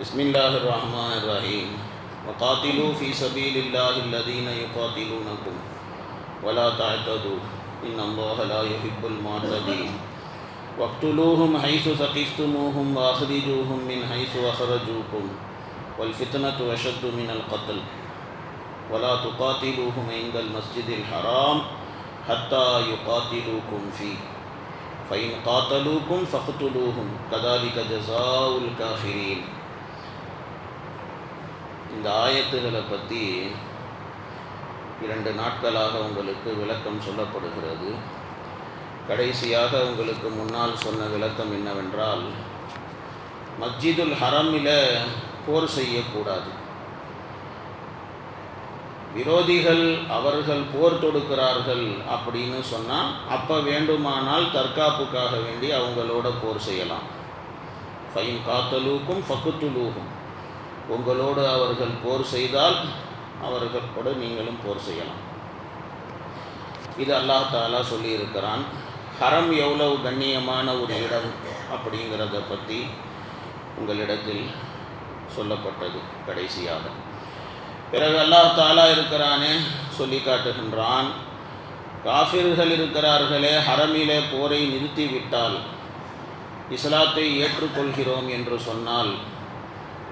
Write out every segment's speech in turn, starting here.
بسم الله الرحمن الرحيم وقاتلوا في سبيل الله الذين يقاتلونكم ولا تعتدوا. إن الله لا يحب المعتدين واقتلوهم حيث ثقفتموهم وأخرجوهم من حيث أخرجوكم والفتنة أشد من القتل. ولا تقاتلوهم عند المسجد الحرام حتى يقاتلوكم فيه فإن قاتلوكم فاقتلوهم. كذلك جزاء الكافرين. இந்த ஆயத்துகளை பற்றி இரண்டு நாட்களாக உங்களுக்கு விளக்கம் சொல்லப்படுகிறது. கடைசியாக உங்களுக்கு முன்னால் சொன்ன விளக்கம் என்னவென்றால் மஸ்ஜிதுல் ஹரமில் போர் செய்யக்கூடாது. விரோதிகள் அவர்கள் போர் தொடுக்கிறார்கள் அப்படின்னு சொன்னால் அப்போ வேண்டுமானால் தற்காப்புக்காக வேண்டி அவங்களோட போர் செய்யலாம். ஃபைன் காத்தலூக்கும் ஃபக்குத்துலூகும் உங்களோடு அவர்கள் போர் செய்தால் அவர்களோடு நீங்களும் போர் செய்யலாம். இது அல்லாஹ் தாலா சொல்லியிருக்கிறான் ஹரம் எவ்வளவு கண்ணியமான ஒரு இடம் அப்படிங்கிறத பற்றி உங்களிடத்தில் சொல்லப்பட்டது கடைசியாக. பிறகு அல்லாஹ் தாலா இருக்கிறானே சொல்லி காட்டுகின்றான் காஃபிர்கள் இருக்கிறார்களே ஹரமிலே போரை நிறுத்திவிட்டால் இஸ்லாத்தை ஏற்றுக்கொள்கிறோம் என்று சொன்னால்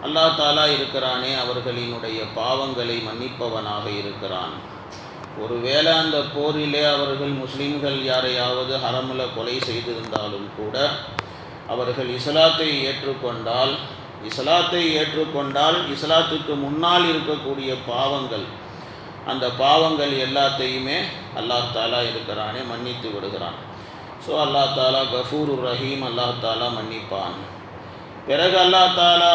அல்லாஹ் தாலா இருக்கிறானே அவர்களினுடைய பாவங்களை மன்னிப்பவனாக இருக்கிறான். ஒருவேளை அந்த போரிலே அவர்கள் முஸ்லீம்கள் யாரையாவது ஹரமில் கொலை செய்திருந்தாலும் கூட அவர்கள் இஸ்லாத்தை ஏற்றுக்கொண்டால் இஸ்லாத்தை ஏற்றுக்கொண்டால் இஸ்லாத்துக்கு முன்னால் இருக்கக்கூடிய பாவங்கள் அந்த பாவங்கள் எல்லாத்தையுமே அல்லாஹ் தாலா இருக்கிறானே மன்னித்து விடுகிறான். ஸோ அல்லாஹ் தாலா கஃபூர் ரஹீம் அல்லாஹ் தாலா மன்னிப்பான். பிறகு அல்லாஹ் தாலா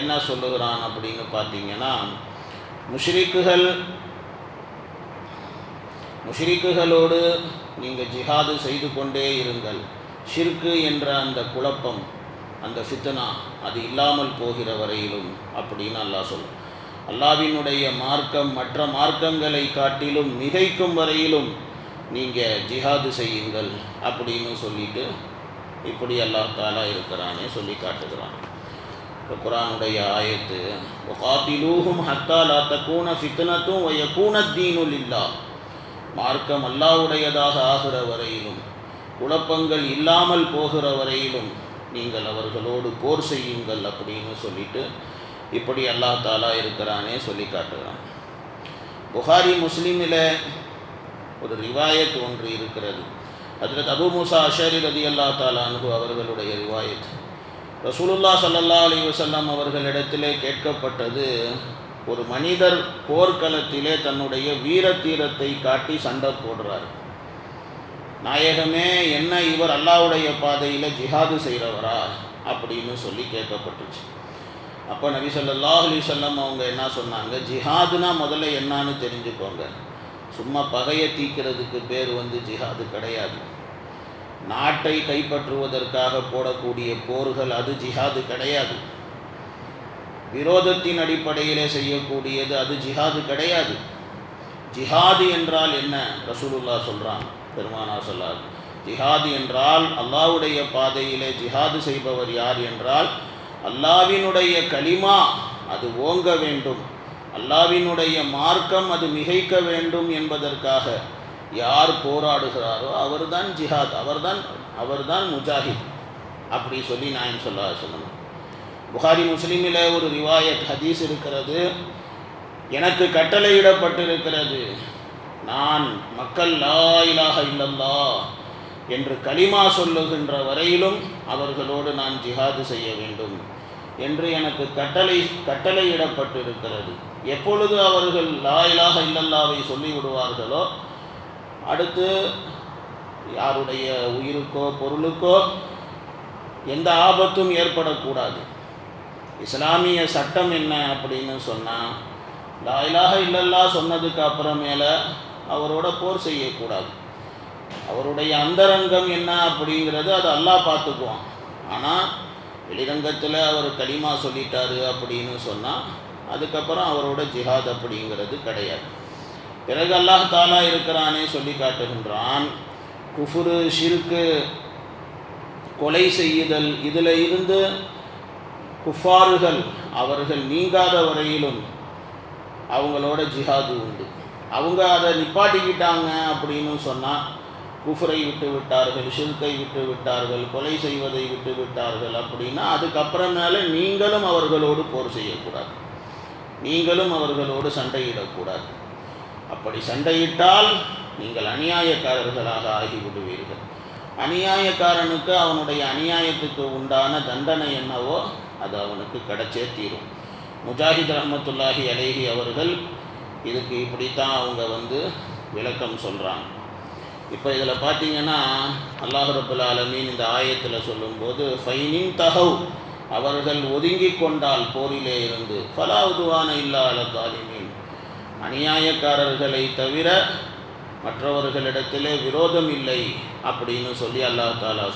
என்ன சொல்லுகிறான் அப்படின்னு பார்த்தீங்கன்னா முஷ்ரிக்குகள் முஷ்ரிக்குகளோடு நீங்கள் ஜிஹாது செய்து கொண்டே இருங்கள். ஷிர்கு என்ற அந்த குழப்பம் அந்த ஃபித்தனா அது இல்லாமல் போகிற வரையிலும் அப்படின்னு அல்லாஹ் சொல்லும். அல்லாவினுடைய மார்க்கம் மற்ற மார்க்கங்களை காட்டிலும் மிகைக்கும் வரையிலும் நீங்கள் ஜிஹாது செய்யுங்கள் அப்படின்னு சொல்லிட்டு இப்படி அல்லாஹ் தாலா இருக்கிறானே சொல்லி காட்டுகிறான். இப்போ குரானுடைய ஆயத்து ஒகாத்திலூஹும் ஹத்தா லா தக்கூன ஃபித்னத்தும் வயக்கூன தீனுல் இல்லா மார்க்கம் அல்லாவுடையதாக ஆகிற வரையிலும் குழப்பங்கள் இல்லாமல் போகிற வரையிலும் நீங்கள் அவர்களோடு போர் செய்யுங்கள் அப்படின்னு சொல்லிட்டு இப்படி அல்லா தாலா இருக்கிறானே சொல்லி காட்டுகிறான். புகாரி முஸ்லீமில் ஒரு ரிவாயத் ஒன்று இருக்கிறது. அதில் அபு மூசா அஷரி ரதி அல்லா தாலானு அவர்களுடைய ரிவாயத். ரசூலுல்லா சல்லல்லா அலி வசல்லாம் அவர்களிடத்திலே கேட்கப்பட்டது ஒரு மனிதர் போர்க்களத்திலே தன்னுடைய வீரத்தீரத்தை காட்டி சண்டை போடுறார். நாயகமே என்ன இவர் அல்லாவுடைய பாதையில் ஜிஹாது செய்கிறவரா? அப்படின்னு சொல்லி கேட்கப்பட்டுச்சு. அப்போ நபி சொல்லல்லா அலி சொல்லம் அவங்க என்ன சொன்னாங்க? ஜிஹாதுனா முதல்ல என்னான்னு தெரிஞ்சுக்கோங்க. சும்மா பகையை தீக்கிறதுக்கு பேர் வந்து ஜிஹாது கிடையாது. நாட்டை கைப்பற்றுவதற்காக போடக்கூடிய போர்கள் அது ஜிஹாது கிடையாது. விரோதத்தின் அடிப்படையிலே செய்யக்கூடியது அது ஜிஹாது கிடையாது. ஜிஹாது என்றால் என்ன? ரசூலுல்லா சொல்கிறான் பெருமானா சொல்லார். ஜிஹாது என்றால் அல்லாவுடைய பாதையிலே ஜிஹாது செய்பவர் யார் என்றால் அல்லாவினுடைய களிமா அது ஓங்க வேண்டும். அல்லாவினுடைய மார்க்கம் அது மிகைக்க வேண்டும் என்பதற்காக. யார் போராடுகிறாரோ அவர்தான் ஜிஹாத் அவர்தான் அவர்தான் முஜாஹித். அப்படி சொல்லி நான் சொல்ல சொல்லணும் புகாரி முஸ்லீமில் ஒரு ரிவாயத் ஹதீஸ் இருக்கிறது. எனக்கு கட்டளையிடப்பட்டிருக்கிறது. நான் மக்கள் லா இலாக இல்லல்லா என்று களிமா சொல்லுகின்ற வரையிலும் அவர்களோடு நான் ஜிஹாது செய்ய வேண்டும் என்று எனக்கு கட்டளை கட்டளையிடப்பட்டிருக்கிறது. எப்பொழுது அவர்கள் லா இலாக இல்லல்லாவை சொல்லிவிடுவார்களோ அடுத்து யாருடைய உயிருக்கோ பொருளுக்கோ எந்த ஆபத்தும் ஏற்படக்கூடாது. இஸ்லாமிய சட்டம் என்ன அப்படின்னு சொன்னால் லாயிலாக இல்லல்லா சொன்னதுக்கு அப்புறமேல அவரோட போர் செய்யக்கூடாது. அவருடைய அந்தரங்கம் என்ன அப்படிங்கிறது அது அல்லாஹ் பார்த்துக்குவான். ஆனால் வெளிரங்கத்தில் அவர் களிமா சொல்லிட்டாரு அப்படின்னு சொன்னால் அதுக்கப்புறம் அவரோட ஜிஹாத் அப்படிங்கிறது கிடையாது. பிறகு அல்லாஹ் தாலா இருக்கிறானே சொல்லி காட்டுகின்றான். குஃபுரு ஷிருக்கு கொலை செய்யுதல் இதில் இருந்து குஃபார்கள் அவர்கள் நீங்காத வரையிலும் அவங்களோட ஜிஹாது உண்டு. அவங்க அதை நிப்பாட்டிக்கிட்டாங்க அப்படின்னு சொன்னால் குஃபரை விட்டு விட்டார்கள் ஷில்கை விட்டு விட்டார்கள் கொலை செய்வதை விட்டு விட்டார்கள் அப்படின்னா அதுக்கப்புறமேல நீங்களும் அவர்களோடு போர் செய்யக்கூடாது. நீங்களும் அவர்களோடு சண்டையிடக்கூடாது. அப்படி சண்டையிட்டால் நீங்கள் அநியாயக்காரர்களாக ஆகிவிடுவீர்கள். அநியாயக்காரனுக்கு அவனுடைய அநியாயத்துக்கு உண்டான தண்டனை என்னவோ அது அவனுக்கு கிடைச்சே தீரும். முஜாஹித் ரஹமத்துல்லாஹி அலேஹி அவர்கள் இதுக்கு இப்படித்தான் அவங்க வந்து விளக்கம் சொல்கிறாங்க இப்போ இதில் பார்த்தீங்கன்னா அல்லாஹ் ரபுல் ஆலமீன் இந்த ஆயத்தில் சொல்லும்போது ஃபைனின் தகவ் அவர்கள் ஒதுங்கி கொண்டால் போரிலே இருந்து ஃபலாவுதுவான இல்லா தாலிமீன். அநியாயக்காரர்களை தவிர மற்றவர்களிடத்திலே விரோதம் இல்லை அப்படின்னு சொல்லி அல்லாஹ் தாலா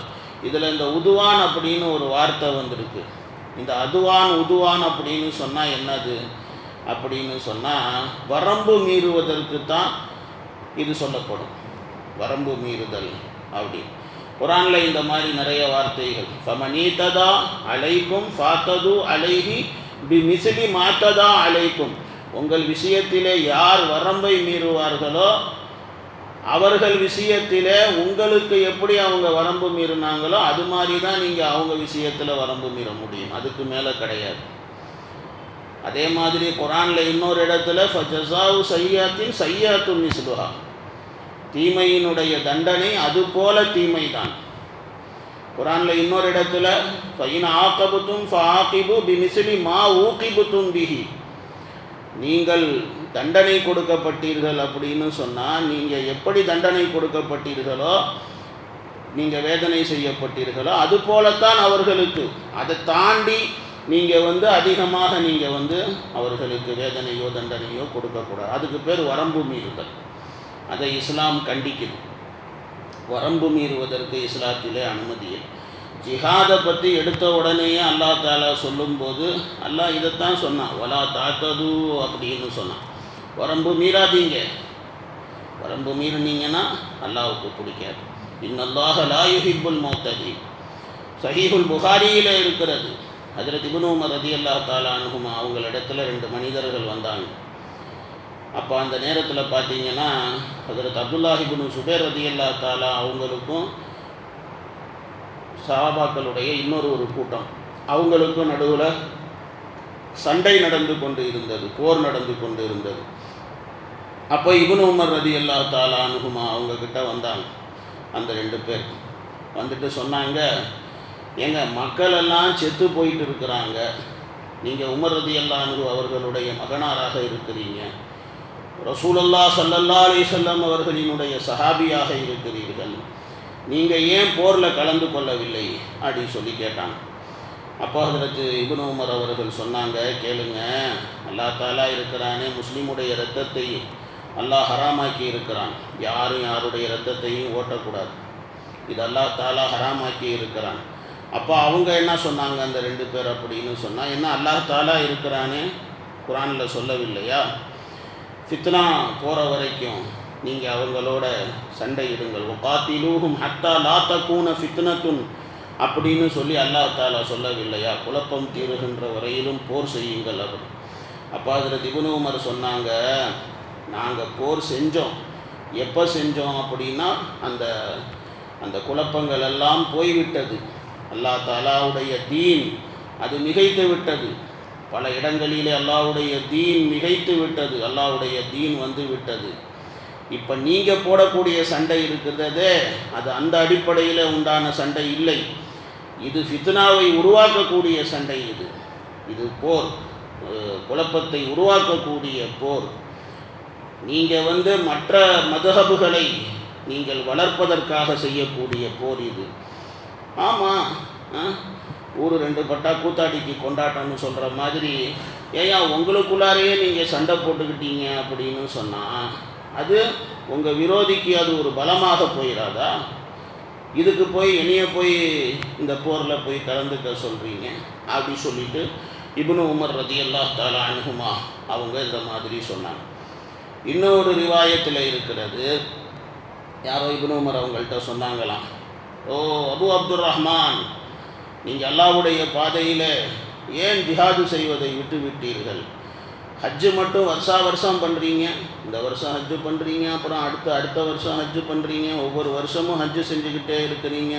இதில் இந்த உதுவான் அப்படின்னு ஒரு வார்த்தை வந்திருக்கு. இந்த அதுவான் உதுவான் அப்படின்னு சொன்னால் என்னது? அப்படின்னு சொன்னால் வரம்பு மீறுவதற்கு தான் இது சொல்லப்படும். வரம்பு மீறுதல் அப்படி. குரானில் இந்த மாதிரி நிறைய வார்த்தைகள். ஃபமனீத்ததா அழைக்கும் ஃபாத்தது அலைகி பி மிசிலி மாத்ததா அழைக்கும் உங்கள் விஷயத்திலே யார் வரம்பை மீறுவார்களோ அவர்கள் விஷயத்திலே உங்களுக்கு எப்படி அவங்க வரம்பு மீறினாங்களோ அது மாதிரி தான் நீங்கள் அவங்க விஷயத்தில் வரம்பு மீற முடியும். அதுக்கு மேலே கிடையாது. அதே மாதிரி குரானில் இன்னொரு இடத்துல ஃபஜசாவு சையாத்தின் சையாத்து மிஸ்லுஹா. தீமையினுடைய தண்டனை அது போல தீமை தான் குரானில் இன்னொரு இடத்துல ஃபைன் ஆக்கபுத்தும் ஃபாக்கிபு பிமிசிலி மா ஊக்கிபுத்தும் பிஹி. நீங்கள் தண்டனை கொடுக்கப்பட்டீர்கள் அப்படின்னு சொன்னால் நீங்கள் எப்படி தண்டனை கொடுக்கப்பட்டீர்களோ நீங்கள் வேதனை செய்யப்பட்டீர்களோ அது போலத்தான் அவர்களுக்கு. அதை தாண்டி நீங்கள் வந்து அதிகமாக நீங்கள் வந்து அவர்களுக்கு வேதனையோ தண்டனையோ கொடுக்கக்கூடாது. அதுக்கு பேர் வரம்பு மீறுதல். அதை இஸ்லாம் கண்டிக்குது. வரம்பு மீறுவதற்கு இஸ்லாத்திலே அனுமதி இல்லை. ஜிஹாதை பற்றி எடுத்த உடனேயே அல்லா தாலா சொல்லும்போது அல்லாஹ் இதைத்தான் சொன்னான். வலா தாத்தது அப்படின்னு சொன்னான். வரம்பு மீறாதீங்க. வரம்பு மீறினீங்கன்னா அல்லாவுக்கு பிடிக்காது. இன்னல்லாஹ லாயுஹிபுல் மௌத்ததி. சஹீஹுல் புகாரியில் இருக்கிறது. அதில் திபுனுமர் ரதி அல்லா தாலா அனுகுமா அவங்களிடத்துல ரெண்டு மனிதர்கள் வந்தாங்க. அப்போ அந்த நேரத்தில் பார்த்தீங்கன்னா அதில் அப்துல்லாஹிபுனு சுபேர் ரதி அல்லா தாலா அவங்களுக்கும் சஹாபாக்களுடைய இன்னொரு ஒரு கூட்டம். அவங்களுக்கும் நடுவில் சண்டை நடந்து கொண்டு இருந்தது போர் நடந்து கொண்டு இருந்தது அப்போ இபுன் உமர் ரதி அல்லா தாலா அனுகுமா அவங்கக்கிட்ட வந்தாங்க அந்த ரெண்டு பேர். வந்துட்டு சொன்னாங்க எங்க மக்களெல்லாம் செத்து போயிட்டு இருக்கிறாங்க. நீங்கள் உமர் ரதி அல்லா அனுகு அவர்களுடைய மகனாராக இருக்கிறீங்க. ரசூலல்லா சல்லல்லா அலி சொல்லம் அவர்களினுடைய சஹாபியாக இருக்கிறீர்கள். நீங்கள் ஏன் போரில் கலந்து கொள்ளவில்லை? அப்படின்னு சொல்லி கேட்டாங்க. அப்போ அதற்கு இபுன் உமர் அவர்கள் சொன்னாங்க கேளுங்க அல்லா தாலா இருக்கிறானே முஸ்லீமுடைய ரத்தத்தை அல்லாஹ் ஹராமாக்கி இருக்கிறான். யாரும் யாருடைய ரத்தத்தையும் ஓட்டக்கூடாது. இது அல்லா தாலா ஹராமாக்கி இருக்கிறான். அப்போ அவங்க என்ன சொன்னாங்க அந்த ரெண்டு பேர் அப்படின்னு சொன்னால் என்ன அல்லாஹ் தாலா இருக்கிறானே? குரானில் சொல்லவில்லையா? ஃபித்னா போகிற வரைக்கும் நீங்கள் அவங்களோட சண்டையிடுங்கள் காத்திலூகும் ஹத்தா லாத்த கூன ஃபித்னத்துன். அப்படின்னு சொல்லி அல்லாஹ் தாலா சொல்லவில்லையா? குழப்பம் தீருகின்ற வரையிலும் போர் செய்யுங்கள் அப்படி அப்போ அதில் திபுனு உமர் சொன்னாங்க நாங்கள் போர் செஞ்சோம். எப்போ செஞ்சோம் அப்படின்னா அந்த அந்த குழப்பங்கள் எல்லாம் போய்விட்டது. அல்லாஹ் தாலாவுடைய தீன் அது மிகைத்து விட்டது. பல இடங்களிலே அல்லாவுடைய தீன் மிகைத்து விட்டது. அல்லாவுடைய தீன் வந்து விட்டது. இப்போ நீங்கள் போடக்கூடிய சண்டை இருக்கிறதே அது அந்த அடிப்படையில் உண்டான சண்டை இல்லை. இது ஃபித்னாவை உருவாக்கக்கூடிய சண்டை இது. இது போர். குழப்பத்தை உருவாக்கக்கூடிய போர். நீங்கள் வந்து மற்ற மதுஹபுகளை நீங்கள் வளர்ப்பதற்காக செய்யக்கூடிய போர் இது. ஆமாம் ஊர் ரெண்டு பட்டா கூத்தாடிக்கு கொண்டாட்டம்னு சொல்கிற மாதிரி ஏயா உங்களுக்குள்ளாரையே நீங்கள் சண்டை போட்டுக்கிட்டீங்க அப்படின்னு சொன்னால் அது உங்கள் விரோதிக்கு அது ஒரு பலமாக போயிடாதா இதுக்கு போய் என்னைய போய் இந்த போரில் போய் கலந்துக்க சொல்கிறீங்க அப்படி சொல்லிட்டு இப்னு உமர் ரதி தாலா அணுகுமா அவங்க இந்த மாதிரி சொன்னாங்க. இன்னொரு ரிவாயத்தில் இருக்கிறது யாரோ இப்னு உமர் அவங்கள்ட்ட சொன்னாங்களாம். ஓ அபு அப்துல் ரஹ்மான் நீங்கள் அல்லாவுடைய பாதையில் ஏன் ஜிஹாது செய்வதை விட்டு விட்டீர்கள்? ஹஜ்ஜு மட்டும் வருஷா வருஷம் பண்ணுறீங்க இந்த வருஷம் ஹஜ்ஜு பண்ணுறீங்க அப்புறம் அடுத்த அடுத்த வருஷம் ஹஜ்ஜு பண்ணுறீங்க ஒவ்வொரு வருஷமும் ஹஜ்ஜு செஞ்சுக்கிட்டே இருக்கிறீங்க.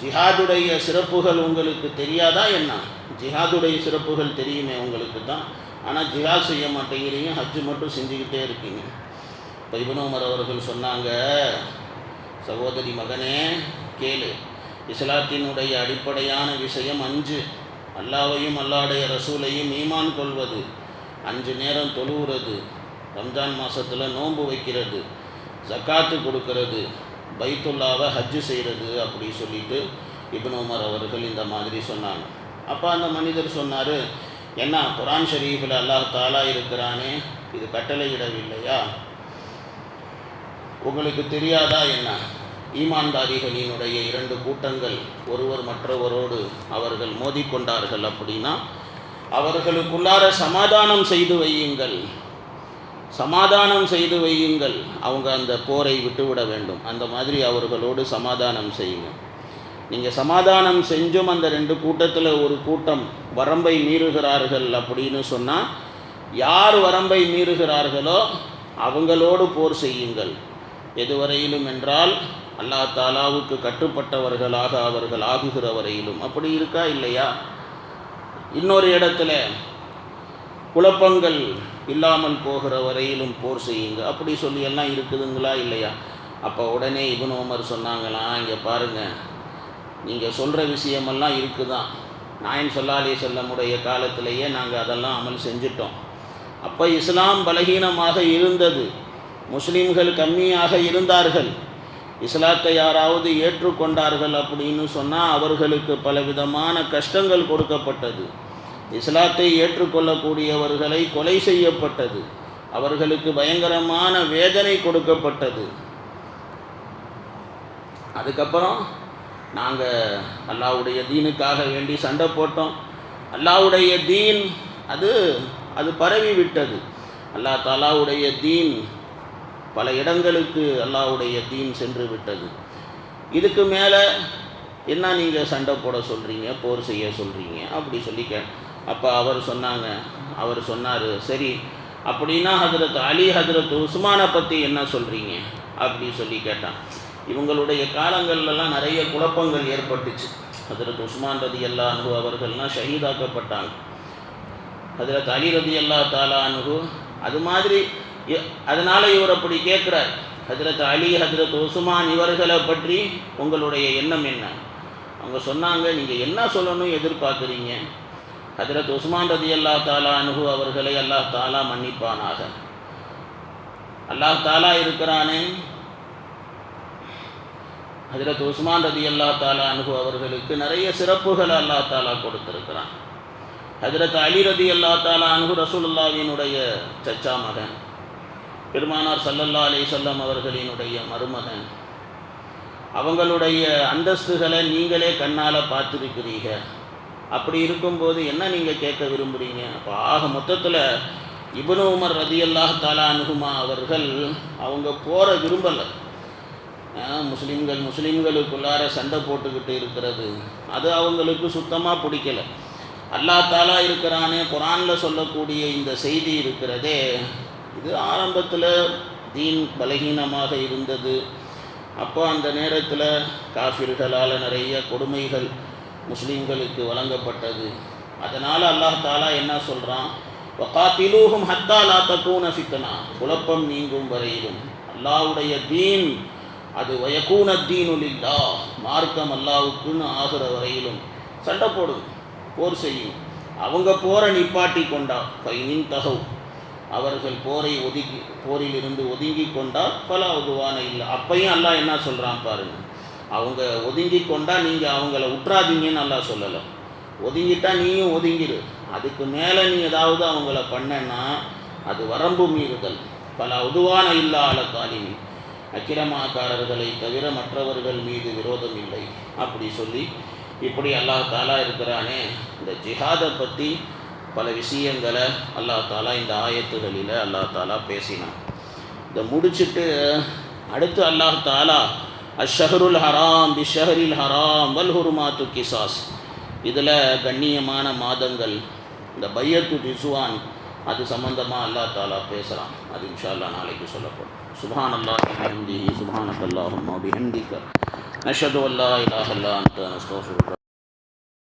ஜிஹாதுடைய சிறப்புகள் உங்களுக்கு தெரியாதா என்ன? ஜிஹாதுடைய சிறப்புகள் தெரியுமே உங்களுக்கு தான். ஆனால் ஜிஹாத் செய்ய மாட்டேங்கிறீங்க ஹஜ்ஜு மட்டும் செஞ்சுக்கிட்டே இருக்கீங்க. இப்போ இபனோமர் அவர்கள் சொன்னாங்க சகோதரி மகனே கேளு. இஸ்லாத்தினுடைய அடிப்படையான விஷயம் அஞ்சு. அல்லாவையும் அல்லாடைய ரசூலையும் ஈமான் கொள்வது. அஞ்சு நேரம் தொழுவுறது ரம்ஜான் மாதத்தில் நோன்பு வைக்கிறது ஜக்காத்து கொடுக்கறது பைத்துல்லாவை ஹஜ்ஜு செய்கிறது அப்படி சொல்லிட்டு இப்னு உமர் அவர்கள் இந்த மாதிரி சொன்னாங்க. அப்போ அந்த மனிதர் சொன்னார் என்ன குரான் ஷரீஃபில் அல்லாஹ் தாலா இருக்கிறானே இது கட்டளையிடவில்லையா? உங்களுக்கு தெரியாதா என்ன? ஈமான்தாரிகளினுடைய இரண்டு கூட்டங்கள் ஒருவர் மற்றவரோடு அவர்கள் மோதிக்கொண்டார்கள் அப்படின்னா அவர்களுக்குள்ளார சமாதானம் செய்து வையுங்கள். சமாதானம் செய்து வையுங்கள். அவங்க அந்த போரை விட்டுவிட வேண்டும். அந்த மாதிரி அவர்களோடு சமாதானம் செய்யுங்க. நீங்கள் சமாதானம் செஞ்சும் அந்த ரெண்டு கூட்டத்தில் ஒரு கூட்டம் வரம்பை மீறுகிறார்கள் அப்படின்னு சொன்னால் யார் வரம்பை மீறுகிறார்களோ அவங்களோடு போர் செய்யுங்கள். எதுவரையிலும் என்றால் அல்லா தாலாவுக்கு கட்டுப்பட்டவர்களாக அவர்கள் ஆகுகிற வரையிலும் அப்படி இருக்கா இல்லையா? இன்னொரு இடத்துல குழப்பங்கள் இல்லாமல் போகிற வரையிலும் போர் செய்யுங்க. அப்படி சொல்லி எல்லாம் இருக்குதுங்களா இல்லையா? அப்போ உடனே இபுன் உமர் சொன்னாங்களாம் இங்கே பாருங்கள் நீங்கள் சொல்கிற விஷயமெல்லாம் இருக்குதான். நாயன் சொல்லாலே செல்லமுடைய காலத்திலேயே நாங்கள் அதெல்லாம் அமல் செஞ்சிட்டோம். அப்போ இஸ்லாம் பலகீனமாக இருந்தது. முஸ்லீம்கள் கம்மியாக இருந்தார்கள். இஸ்லாத்தை யாராவது ஏற்றுக்கொண்டார்கள் அப்படின்னு சொன்னால் அவர்களுக்கு பலவிதமான கஷ்டங்கள் கொடுக்கப்பட்டது. இஸ்லாத்தை ஏற்றுக்கொள்ளக்கூடியவர்களை கொலை செய்யப்பட்டது. அவர்களுக்கு பயங்கரமான வேதனை கொடுக்கப்பட்டது. அதுக்கப்புறம் நாங்கள் அல்லாவுடைய தீனுக்காக வேண்டி சண்டை போட்டோம். அல்லாவுடைய தீன் அது அது பரவி விட்டது அல்லா தாலாவுடைய தீன் பல இடங்களுக்கு அல்லாவுடைய தீன் சென்று விட்டது. இதுக்கு மேலே என்ன நீங்கள் சண்டை போட சொல்கிறீங்க போர் செய்ய சொல்கிறீங்க அப்படி சொல்லி கே அப்போ அவர் சொன்னாங்க அவர் சொன்னார் சரி அப்படின்னா ஹதரத் அலி ஹதரத் உஸ்மானை பற்றி என்ன சொல்கிறீங்க அப்படி சொல்லி கேட்டான். இவங்களுடைய காலங்கள்லாம் நிறைய குழப்பங்கள் ஏற்பட்டுச்சு. ஹதரத் உஸ்மான் ரதி அல்லா அனுகு அவர்கள்லாம் ஷஹீதாக்கப்பட்டாங்க. ஹதரத் அலி ரதி அல்லா தாலா அனுகு அது மாதிரி அதனால் இவர் அப்படி கேட்குறார். ஹஜரத் அலி ஹஜரத் உஸ்மான் இவர்களை பற்றி உங்களுடைய எண்ணம் என்ன? அவங்க சொன்னாங்க நீங்கள் என்ன சொல்லணும் எதிர்பார்க்குறீங்க? ஹஜரத் உஸ்மான் ரதி அல்லா தாலா அனுகு அவர்களை அல்லாஹ் தாலா மன்னிப்பானாக. அல்லாஹ் தாலா இருக்கிறானே. ஹஜரத் உஸ்மான் ரதி அல்லா தாலா அனுகு அவர்களுக்கு நிறைய சிறப்புகள் அல்லா தாலா கொடுத்துருக்கிறான். ஹஜரத் அலி ரதி அல்லா தாலா அனுகு ரசூலுல்லாவினுடைய சச்சா மகன். பெருமானார் சல்லல்லா அலி சொல்லம் அவர்களினுடைய மருமகன். அவங்களுடைய அந்தஸ்துகளை நீங்களே கண்ணால் பார்த்துருக்கிறீங்க. அப்படி இருக்கும்போது என்ன நீங்கள் கேட்க விரும்புகிறீங்க அப்போ ஆக மொத்தத்தில் இபனு உமர் ரதி அல்லாஹ் தாலா அனுகுமா அவர்கள் அவங்க போகிற விரும்பலை. முஸ்லீம்கள் முஸ்லீம்களுக்குள்ளார சண்டை போட்டுக்கிட்டு இருக்கிறது. அது அவங்களுக்கு சுத்தமாக பிடிக்கல. அல்லா தாலா இருக்கிறானே குரானில் சொல்லக்கூடிய இந்த செய்தி இருக்கிறதே இது ஆரம்பத்தில் தீன் பலகீனமாக இருந்தது. அப்போ அந்த நேரத்தில் காஃபிர்களால் நிறைய கொடுமைகள் முஸ்லீம்களுக்கு வழங்கப்பட்டது. அதனால் அல்லாஹ் தாலா என்ன சொல்கிறான் காத்திலூகும் ஹத்தா லா தக்கூன ஃபித்னா. குழப்பம் நீங்கும் வரையிலும். அல்லாவுடைய தீன் அது வயக்கூன தீனுலில்லா மார்க்கம் அல்லாவுக்குன்னு ஆகிற வரையிலும். சண்டை போடும் போர் செய்யும். அவங்க போரை நிப்பாட்டி கொண்டா. பைனின் தகவு. அவர்கள் போரை ஒதுக்கி போரிலிருந்து ஒதுங்கி கொண்டால் பல உதுவான இல்லை. அப்பையும் அல்லாஹ் என்ன சொல்கிறான் பாருங்கள் அவங்க ஒதுங்கி கொண்டால் நீங்கள் அவங்கள உற்றாதீங்கன்னு நல்லா சொல்லலை. ஒதுங்கிட்டா நீயும் ஒதுங்கிடு அதுக்கு மேலே நீ ஏதாவது அவங்கள பண்ணனா அது வரம்பு மீறுதல். பல உதுவான இல்லாத காலினி அக்கிரமாக்காரர்களை தவிர மற்றவர்கள் மீது விரோதம் இல்லை. அப்படி சொல்லி இப்படி அல்லாஹ் தாலா இருக்கிறானே. இந்த ஜிஹாதை பற்றி பல விஷயங்களை அல்லாஹ் தாலா இந்த ஆயத்துகளில் அல்லாஹ் தாலா பேசினான். இதை முடிச்சுட்டு அடுத்து அல்லாஹ் தாலா அஷ்ஷஹருல் ஹராம் பி ஷஹரில் ஹராம் வல் ஹுருமாத்து கிசாஸ் இதில் கண்ணியமான மாதங்கள் இந்த பையத்து ரிசுவான் அது சம்பந்தமாக அல்லா தாலா பேசுகிறான் அது இன்ஷா அல்லாஹ் நாளைக்கு சொல்லப்படும். சுபான் அல்லாஹ் ஹம்திஹி அல்லாஹ் அல்லாஹும் பிஹம்திக. நஷது அல்லா இலாஹ அந்த